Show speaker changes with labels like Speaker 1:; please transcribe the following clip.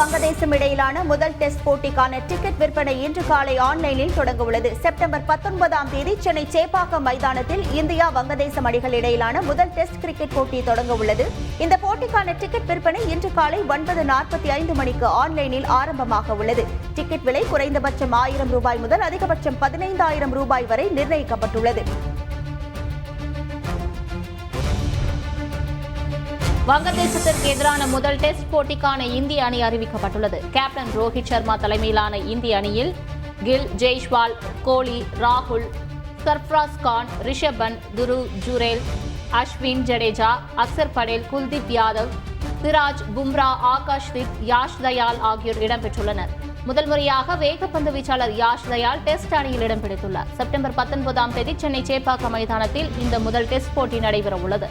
Speaker 1: வங்கதேசம் இடையிலான முதல் டெஸ்ட் போட்டிக்கான டிக்கெட் விற்பனை இன்று காலை ஆன்லைனில் தொடங்க உள்ளது செப்டம்பர் பத்தொன்பதாம் தேதி சென்னை சேப்பாக்கம் மைதானத்தில் இந்தியா வங்கதேசம் அணிகள் இடையிலான முதல் டெஸ்ட் கிரிக்கெட் போட்டி தொடங்க உள்ளது இந்த போட்டிக்கான டிக்கெட் விற்பனை இன்று காலை ஒன்பது நாற்பத்தி ஐந்து மணிக்கு ஆன்லைனில் ஆரம்பமாக உள்ளது. டிக்கெட் விலை குறைந்தபட்சம் ஆயிரம் ரூபாய் முதல் அதிகபட்சம் பதினைந்தாயிரம் ரூபாய் வரை நிர்ணயிக்கப்பட்டுள்ளது.
Speaker 2: வங்கதேசத்திற்கு எதிரான முதல் டெஸ்ட் போட்டிக்கான இந்திய அணி அறிவிக்கப்பட்டுள்ளது. கேப்டன் ரோஹித் சர்மா தலைமையிலான இந்திய அணியில் கில் ஜெய்ஷ்வால் கோலி ராகுல் சர்ஃப்ராஸ் கான் ரிஷப் துரு ஜுரேல் அஸ்வின் ஜடேஜா அக்சர் படேல் குல்தீப் யாதவ் சிராஜ் பும்ரா ஆகாஷ் தீப் யாஷ் தயால் ஆகியோர் இடம்பெற்றுள்ளனர். முதல் முறையாக வேகப்பந்து வீச்சாளர் யாஷ் தயால் டெஸ்ட் அணியில் இடம் பிடித்துள்ளார். செப்டம்பர் பத்தொன்பதாம் தேதி சென்னை சேப்பாக்கம் மைதானத்தில் இந்த முதல் டெஸ்ட் போட்டி நடைபெற உள்ளது